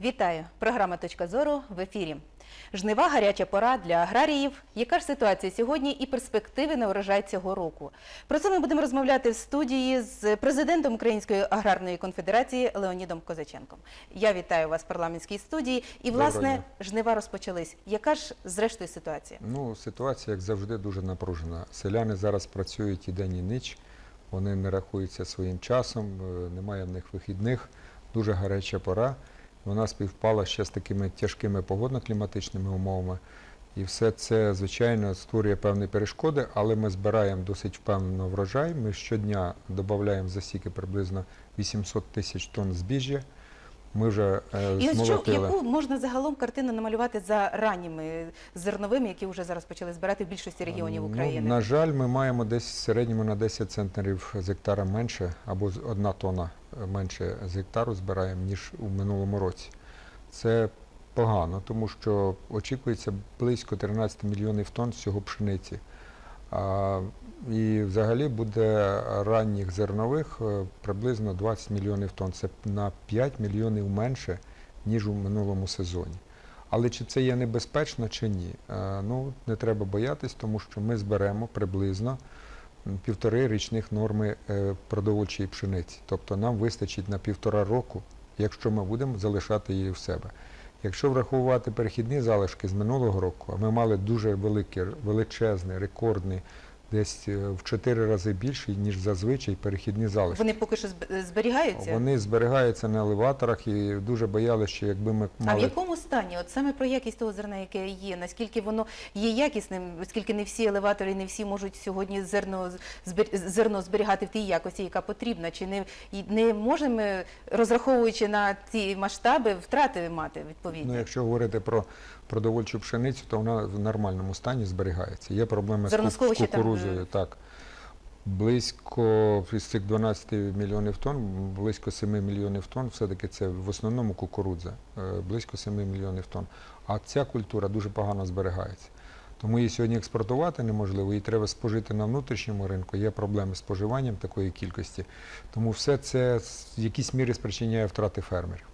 Вітаю! Програма Точка зору в ефірі. Жнива гаряча пора для аграріїв. Яка ж ситуація сьогодні і перспективи на урожай цього року? Про це ми будемо розмовляти в студії з президентом Української аграрної конфедерації Леонідом Козаченком. Я вітаю вас в парламентській студії. І власне жнива розпочались. Яка ж зрештою ситуація? Ну, ситуація, як завжди, дуже напружена. Селяни зараз працюють і день, і ніч. Вони не рахуються своїм часом, е, немає в них вихідних, дуже гаряча пора. Вона співпала ще з такими тяжкими погодно-кліматичними умовами. І все це, звичайно, створює певні перешкоди, але ми збираємо досить впевнено врожай. Ми щодня додаємо засіки приблизно 800 тисяч тонн збіжжя. Ми вже е, І ось що, змолотили. яку можна загалом картину намалювати за ранніми зерновими, які вже зараз почали збирати в більшості регіонів Ну, України? на жаль, ми маємо десь в середньому на 10 центнерів з гектара менше, або з- одна тонна менше з гектару збираємо, ніж у минулому році. Це погано, тому що очікується близько 13 мільйонів тонн всього пшениці. А, і взагалі буде ранніх зернових е, приблизно 20 мільйонів тонн. Це на 5 мільйонів менше, ніж у минулому сезоні. Але чи це є небезпечно чи ні? Е, Ну, не треба боятись, тому що ми зберемо приблизно півтори річних норми е, продовольчої пшениці. Тобто нам вистачить на півтора року, якщо ми будемо залишати її в себе. Якщо враховувати перехідні залишки з минулого року, а ми мали дуже великий, величезний, рекордний, десь е, в чотири рази більший, ніж зазвичай перехідні залишки. Вони поки що зберігаються? Вони зберігаються на елеваторах і дуже боялися, що якби ми А в якому стані? От саме про якість того зерна, яке є, наскільки воно є якісним, оскільки не всі елеватори, не всі можуть сьогодні зерно зерно зберігати в тій якості, яка потрібна, чи не не можемо, розраховуючи на ці масштаби, втрати мати відповідні? Ну, якщо говорити про продовольчу пшеницю, то вона в нормальному стані зберігається. Є проблеми з ку- з Зерносховища там, кукурузою. е, Так. Близько із цих 12 мільйонів тонн, близько 7 мільйонів тонн, все-таки це в основному кукурудза, е, близько 7 мільйонів тонн. А ця культура дуже погано зберігається. Тому її сьогодні експортувати неможливо, її треба спожити на внутрішньому ринку. Є проблеми з споживанням такої кількості. Тому все це в якійсь мірі спричиняє втрати фермерів.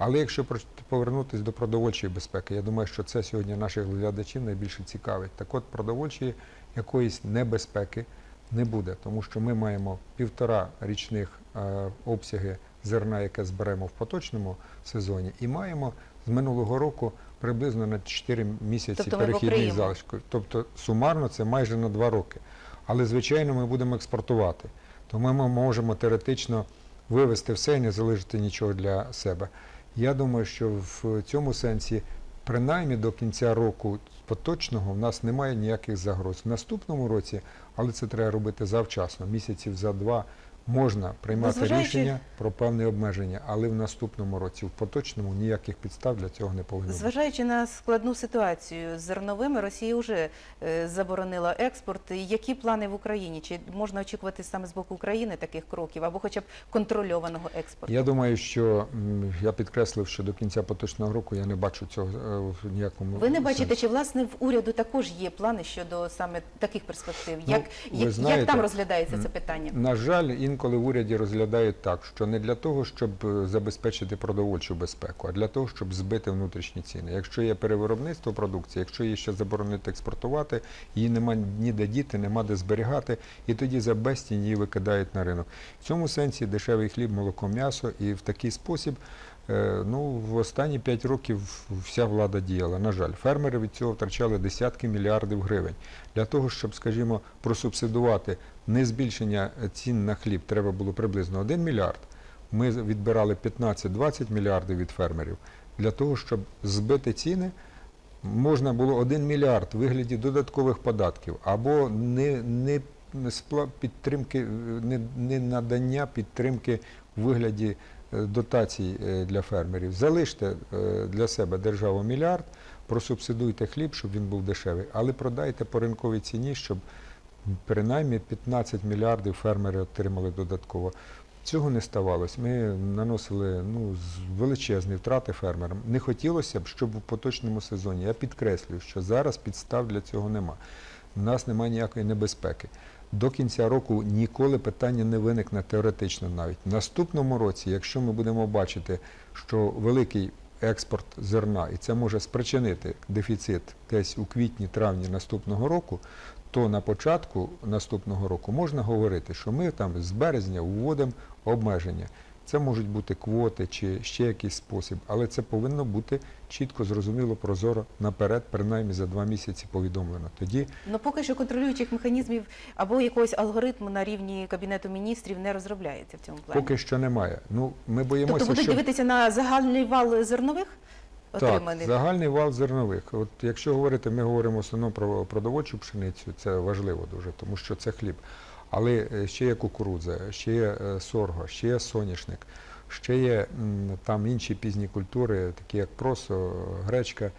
Але якщо повернутися до продовольчої безпеки, я думаю, що це сьогодні наших глядачів найбільше цікавить. Так от продовольчої якоїсь небезпеки не буде, тому що ми маємо півтора річних е, обсяги зерна, яке зберемо в поточному сезоні, і маємо з минулого року приблизно на 4 місяці Тобто перехідних залишків. Тобто сумарно це майже на 2 роки. Але звичайно ми будемо експортувати. Тому ми можемо теоретично вивести все і не залишити нічого для себе. Я думаю, що в цьому сенсі, принаймні до кінця року поточного, в нас немає ніяких загроз. В наступному році, але це треба робити завчасно, місяців за два. Можна приймати Незважаючи- рішення про певні обмеження, але в наступному році, в поточному, ніяких підстав для цього не повинно бути. Зважаючи на складну ситуацію з зерновими, Росія вже е, заборонила експорт. Які плани в Україні? Чи можна очікувати саме з боку України таких кроків або хоча б контрольованого експорту? Я думаю, що я підкреслив, що до кінця поточного року я не бачу цього е, в ніякому Ви не бачите, сенсі. чи власне в уряду також є плани щодо саме таких перспектив? Ну, Як, як, знаєте, як там розглядається це питання? На жаль, інколи в уряді розглядають так, що не для того, щоб е, забезпечити продовольчу безпеку, а для того, щоб збити внутрішні ціни. Якщо є перевиробництво продукції, якщо її ще заборонити експортувати, її нема ніде діти, нема де зберігати, і тоді за безцінь її викидають на ринок. В цьому сенсі дешевий хліб, молоко, м'ясо, і в такий спосіб. Е, Ну, в останні 5 років вся влада діяла. На жаль, фермери від цього втрачали десятки мільярдів гривень. Для того, щоб, скажімо, просубсидувати не збільшення цін на хліб, треба було приблизно 1 мільярд. Ми відбирали 15-20 мільярдів від фермерів. Для того, щоб збити ціни, можна було 1 мільярд в вигляді додаткових податків або не, не підтримки, не, не надання підтримки в вигляді дотацій е, для фермерів. Залиште е, для себе державу мільярд, просубсидуйте хліб, щоб він був дешевий, але продайте по ринковій ціні, щоб принаймні 15 мільярдів фермери отримали додатково. Цього не ставалось. Ми наносили ну, величезні втрати фермерам. Не хотілося б, щоб у поточному сезоні, я підкреслюю, що зараз підстав для цього нема. У нас немає ніякої небезпеки. До кінця року ніколи питання не виникне теоретично навіть. В наступному році, якщо ми будемо бачити, що великий експорт зерна, і це може спричинити дефіцит десь у квітні-травні наступного року, то на початку наступного року можна говорити, що ми там з березня вводимо обмеження. Це можуть бути квоти чи ще якийсь спосіб, але це повинно бути чітко, зрозуміло, прозоро наперед, принаймні за два місяці повідомлено. Тоді Ну поки що контролюючих механізмів або якогось алгоритму на рівні кабінету міністрів не розробляється в цьому плані. поки що немає. Ну ми боїмося, тобто будуть що дивитися на загальний вал зернових так, отриманих. загальний вал зернових. От якщо говорити, ми говоримо в основному про продовольчу пшеницю, це важливо дуже, тому що це хліб. Але е, ще є кукурудза, ще є е, сорго, ще є соняшник, ще є там інші пізні культури, такі як просо, гречка.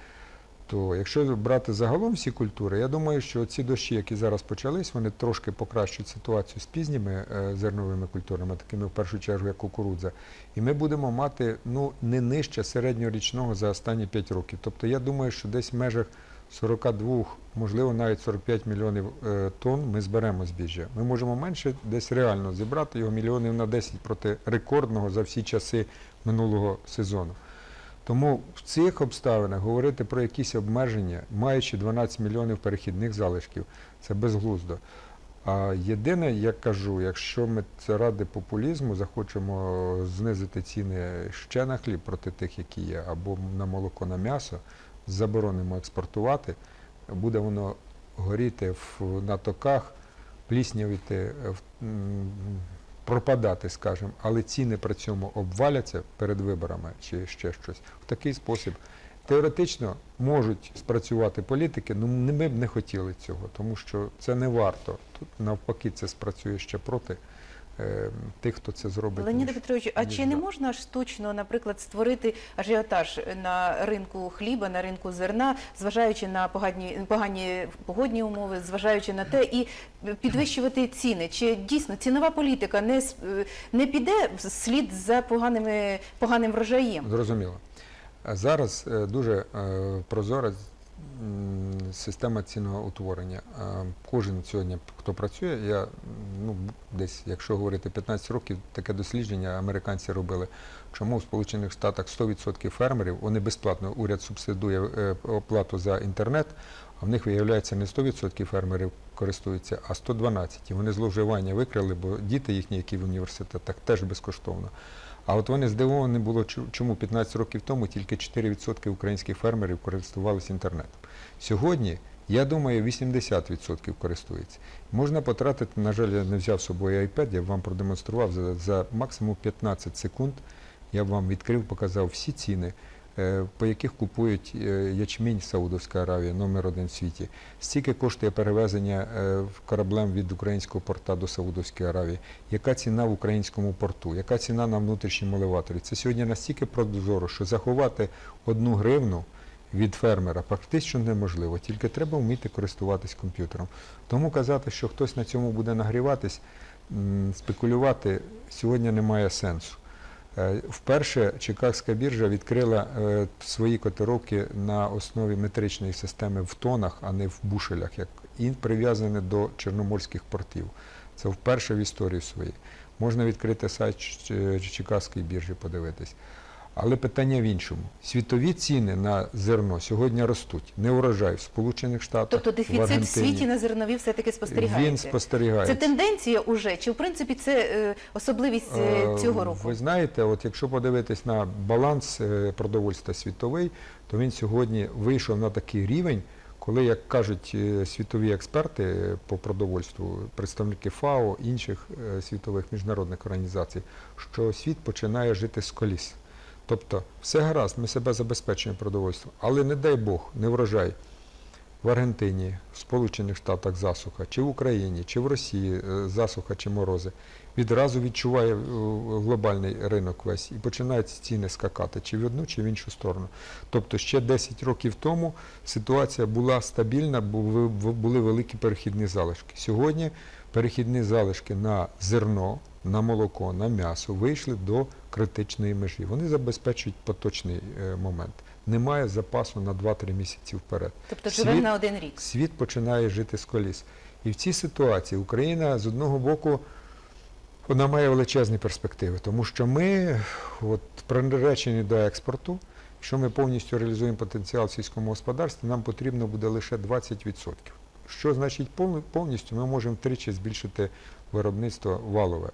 То якщо брати загалом всі культури, я думаю, що ці дощі, які зараз почались, вони трошки покращують ситуацію з пізніми е, зерновими культурами, такими в першу чергу, як кукурудза. І ми будемо мати ну, не нижче середньорічного за останні 5 років. Тобто я думаю, що десь в межах 42, можливо, навіть 45 мільйонів е, тонн ми зберемо збіжжя. Ми можемо менше десь реально зібрати його мільйонів на 10 проти рекордного за всі часи минулого сезону. Тому в цих обставинах говорити про якісь обмеження, маючи 12 мільйонів перехідних залишків, це безглуздо. А єдине, я кажу, якщо ми це ради популізму захочемо знизити ціни ще на хліб проти тих, які є, або на молоко, на м'ясо, заборонимо експортувати, буде воно горіти в, на токах, м, пропадати, скажімо, але ціни при цьому обваляться перед виборами чи ще щось. В такий спосіб теоретично можуть спрацювати політики, ну не- ми б не хотіли цього, тому що це не варто. Тут навпаки це спрацює ще проти тих, хто це зробить. Леоніде ніж- Петровичу, а чи не можна штучно, наприклад, створити ажіотаж на ринку хліба, на ринку зерна, зважаючи на погані, погані погодні умови, зважаючи на те, і підвищувати ціни? Чи дійсно цінова політика не, с- не піде вслід за поганими, поганим врожаєм? Зрозуміло. Зараз е, дуже е, прозора м, система ціноутворення. утворення. Кожен сьогодні, хто працює, я ну, десь, якщо говорити 15 років, таке дослідження американці робили. Чому в Сполучених Штатах 100% фермерів вони безплатно уряд субсидує е, оплату за інтернет, а в них виявляється не 100% фермерів користуються, а 112. І вони зловживання викрили, бо діти їхні, які в університетах, теж безкоштовно. А от вони здивовані було, чому 15 років тому тільки 4% українських фермерів користувалися інтернетом. Сьогодні, я думаю, 80% користуються. Можна потратити, на жаль, я не взяв з собою iPad, я б вам продемонстрував за, за максимум 15 секунд. Я б вам відкрив, показав всі ціни, по яких купують е, ячмінь Саудовська Аравія, номер один в світі. Стільки коштує перевезення е, кораблем від українського порта до Саудовської Аравії. Яка ціна в українському порту? Яка ціна на внутрішньому елеваторі? Це сьогодні настільки прозоро, що заховати одну гривну від фермера практично неможливо. Тільки треба вміти користуватись комп'ютером. Тому казати, що хтось на цьому буде нагріватись, спекулювати сьогодні немає сенсу. Е, Вперше Чикагська біржа відкрила е, свої котировки на основі метричної системи в тонах, а не в бушелях, як і прив'язане до чорноморських портів. Це вперше в історії своїй. Можна відкрити сайт Чикагської біржі, подивитись. Але питання в іншому. Світові ціни на зерно сьогодні ростуть. Не урожай в Сполучених Штатах, Тобто дефіцит в Аргентині. світі на зернові все-таки спостерігається? Він спостерігається. Це тенденція уже, чи в принципі це е, особливість е, Е, цього року? Ви знаєте, от якщо подивитись на баланс продовольства світовий, то він сьогодні вийшов на такий рівень, коли, як кажуть світові експерти по продовольству, представники ФАО, інших світових міжнародних організацій, що світ починає жити з коліс. Тобто все гаразд, ми себе забезпечуємо продовольством, але не дай Бог, не врожай в Аргентині, в Сполучених Штатах засуха, чи в Україні, чи в Росії е, засуха чи морози, відразу відчуває е, глобальний ринок весь і починають ціни скакати чи в одну, чи в іншу сторону. Тобто ще 10 років тому ситуація була стабільна, були великі перехідні залишки. Сьогодні перехідні залишки на зерно, на молоко, на м'ясо вийшли до критичної межі. Вони забезпечують поточний е, момент. Немає запасу на 2-3 місяці вперед. Тобто світ- на один рік. Світ починає жити з коліс. І в цій ситуації Україна з одного боку вона має величезні перспективи, тому що ми от, приречені до експорту. Якщо ми повністю реалізуємо потенціал в сільському господарстві, нам потрібно буде лише 20%. Що значить повністю? Ми можемо втричі збільшити виробництво валове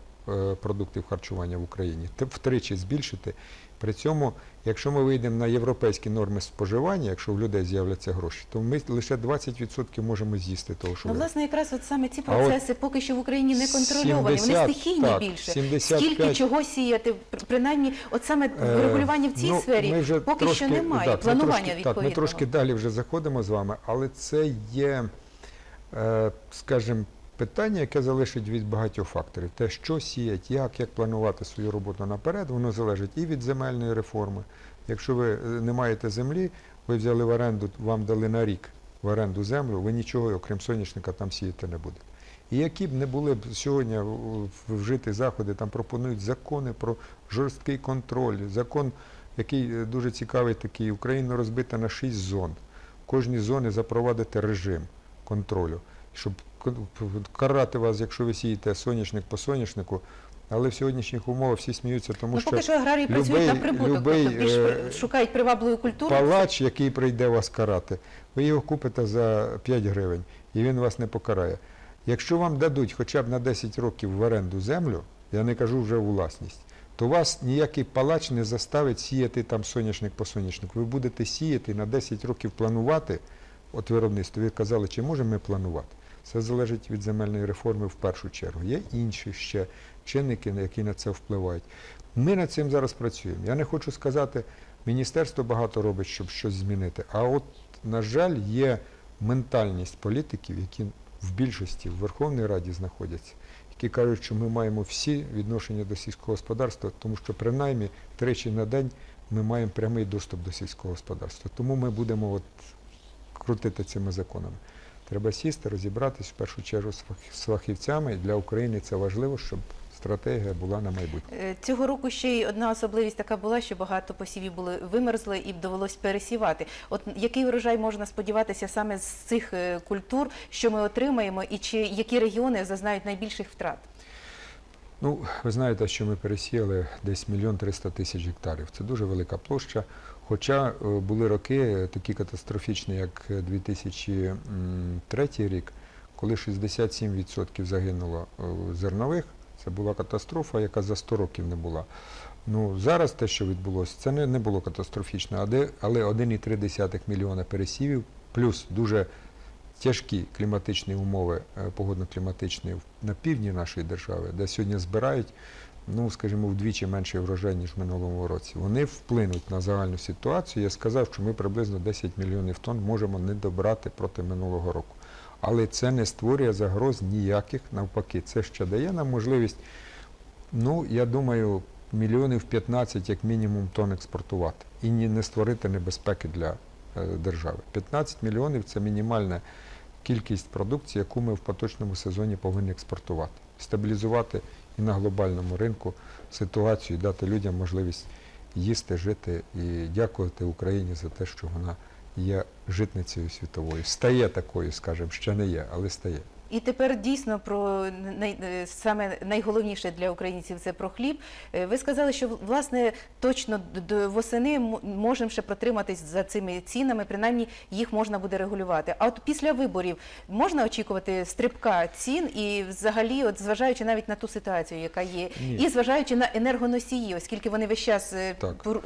продуктів харчування в Україні. Втричі збільшити. При цьому, якщо ми вийдемо на європейські норми споживання, якщо в людей з'являться гроші, то ми лише 20% можемо з'їсти того, що Ну, власне, якраз от саме ці процеси поки що в Україні не контрольовані, 70, вони стихійні так, більше. 75. Скільки чого сіяти, принаймні, от саме Е, врегулювання в цій ну, сфері ми вже поки трошки- що немає. да, Планування трошки, відповідного. Так, ми трошки далі вже заходимо з вами, але це є, е, скажімо, питання, яке залежить від багатьох факторів. Те, що сіять, як, як планувати свою роботу наперед, воно залежить і від земельної реформи. Якщо ви е, не маєте землі, ви взяли в оренду, вам дали на рік в оренду землю, ви нічого, окрім соняшника, там сіяти не будете. І які б не були б сьогодні в- вжиті заходи, там пропонують закони про жорсткий контроль, закон, який е, дуже цікавий такий, Україна розбита на шість зон. В кожній зоні запровадити режим контролю, щоб карати вас, якщо ви сієте соняшник по соняшнику, але в сьогоднішніх умовах всі сміються, тому Ну, що поки що аграрії працюють на прибуток, любий, тобто більш е, шукають привабливу культуру. палач, який прийде вас карати, ви його купите за 5 гривень, і він вас не покарає. Якщо вам дадуть хоча б на 10 років в оренду землю, я не кажу вже у власність, то вас ніякий палач не заставить сіяти там соняшник по соняшнику. Ви будете сіяти на 10 років планувати, от виробництво, ви казали, чи можемо ми планувати? Це залежить від земельної реформи в першу чергу. Є інші ще чинники, які на це впливають. Ми над цим зараз працюємо. Я не хочу сказати, міністерство багато робить, щоб щось змінити. А от, на жаль, є ментальність політиків, які в більшості в Верховній Раді знаходяться, які кажуть, що ми маємо всі відношення до сільського господарства, тому що принаймні тричі на день ми маємо прямий доступ до сільського господарства. Тому ми будемо от крутити цими законами. Треба сісти, розібратись в першу чергу з фахівцями. Для України це важливо, щоб стратегія була на майбутнє. Е, Цього року ще й одна особливість така була, що багато посівів були вимерзли і довелось пересівати. От який врожай можна сподіватися саме з цих е, культур, що ми отримаємо, і чи які регіони зазнають найбільших втрат? Ну, ви знаєте, що ми пересіяли десь мільйон триста тисяч гектарів. Це дуже велика площа. Хоча е, були роки е, такі катастрофічні, як 2003 рік, коли 67% загинуло е, зернових. Це була катастрофа, яка за 100 років не була. Ну, зараз те, що відбулося, це не, не було катастрофічно, але 1,3 мільйона пересівів, плюс дуже тяжкі кліматичні умови, е, погодно-кліматичні на півдні нашої держави, де сьогодні збирають, ну, скажімо, вдвічі менший врожай, ніж в минулому році. Вони вплинуть на загальну ситуацію. Я сказав, що ми приблизно 10 мільйонів тонн можемо не добрати проти минулого року. Але це не створює загроз ніяких, навпаки, це ще дає нам можливість, ну, я думаю, мільйонів 15 як мінімум тонн експортувати і не створити небезпеки для е, держави. 15 мільйонів це мінімальна кількість продукції, яку ми в поточному сезоні повинні експортувати. Стабілізувати і на глобальному ринку ситуацію, дати людям можливість їсти, жити і дякувати Україні за те, що вона є житницею світовою. Стає такою, скажімо, ще не є, але стає. І тепер дійсно про най, саме найголовніше для українців це про хліб. Е, Ви сказали, що власне точно до восени можемо ще протриматись за цими цінами, принаймні їх можна буде регулювати. А от після виборів можна очікувати стрибка цін і взагалі, от зважаючи навіть на ту ситуацію, яка є, Ні. і зважаючи на енергоносії, оскільки вони весь час е, Так. е,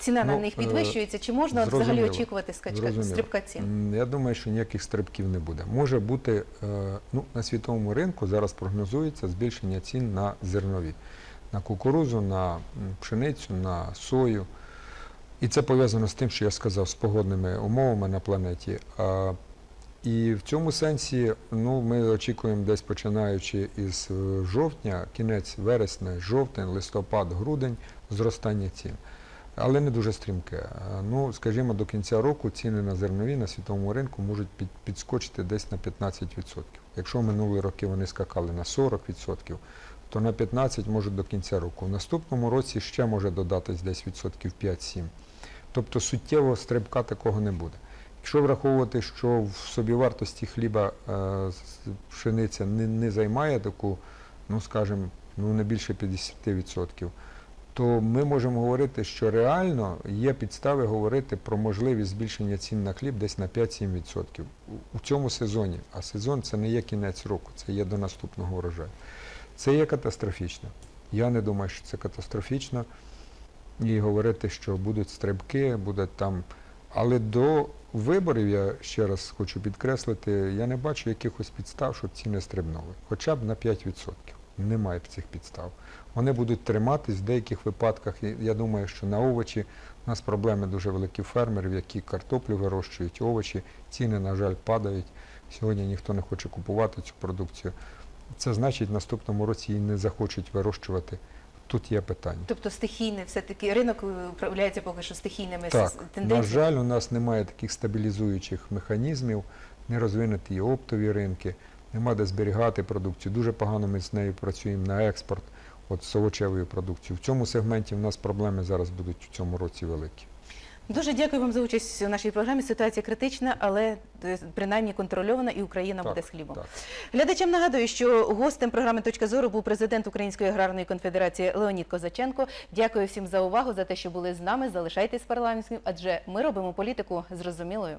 ціна на Ну, них е, підвищується, чи можна от взагалі очікувати скачка Зрозуміло. стрибка цін? Я думаю, що ніяких стрибків не буде. Може бути, ну, на світовому ринку зараз прогнозується збільшення цін на зернові, на кукурузу, на пшеницю, на сою. І це пов'язано з тим, що я сказав, з погодними умовами на планеті. І в цьому сенсі ну, ми очікуємо десь починаючи із е, жовтня, кінець вересня, жовтень, листопад, грудень, зростання цін. Але не дуже стрімке. Ну, скажімо, до кінця року ціни на зернові на світовому ринку можуть підскочити десь на 15%. Якщо минулі роки вони скакали на 40%, то на 15% можуть до кінця року. В наступному році ще може додатись десь відсотків 5-7. Тобто суттєвого стрибка такого не буде. Якщо враховувати, що в собівартості хліба е, пшениця не, не займає таку, ну скажімо, ну не більше 50%, то ми можемо говорити, що реально є підстави говорити про можливість збільшення цін на хліб десь на 5-7% у- цьому сезоні. А сезон це не є кінець року, це є до наступного урожаю. Це є катастрофічно. Я не думаю, що це катастрофічно. І говорити, що будуть стрибки, буде там. Але до виборів я ще раз хочу підкреслити, я не бачу якихось підстав, щоб ціни стрибнули. Хоча б на 5%. Немає цих підстав. Вони будуть триматись в деяких випадках. Я думаю, що на овочі у нас проблеми дуже великі фермерів, які картоплю вирощують, овочі. Ціни, на жаль, падають. Сьогодні ніхто не хоче купувати цю продукцію. Це значить, в наступному році її не захочуть вирощувати. Тут є питання. Тобто стихійний все-таки ринок управляється поки що стихійними Так, с- на жаль, у нас немає таких стабілізуючих механізмів, не розвинуті і оптові ринки, нема де зберігати продукцію. Дуже погано ми з нею працюємо на експорт, от з овочевою продукцією. В цьому сегменті в нас проблеми зараз будуть в цьому році великі. Дуже дякую вам за участь у нашій програмі. Ситуація критична, але е, принаймні контрольована, і Україна Так, буде з хлібом. так. Глядачам нагадую, що гостем програми Точка зору був президент Української аграрної конфедерації Леонід Козаченко. Дякую всім за увагу, за те, що були з нами. Залишайтесь парламентським, адже ми робимо політику зрозумілою.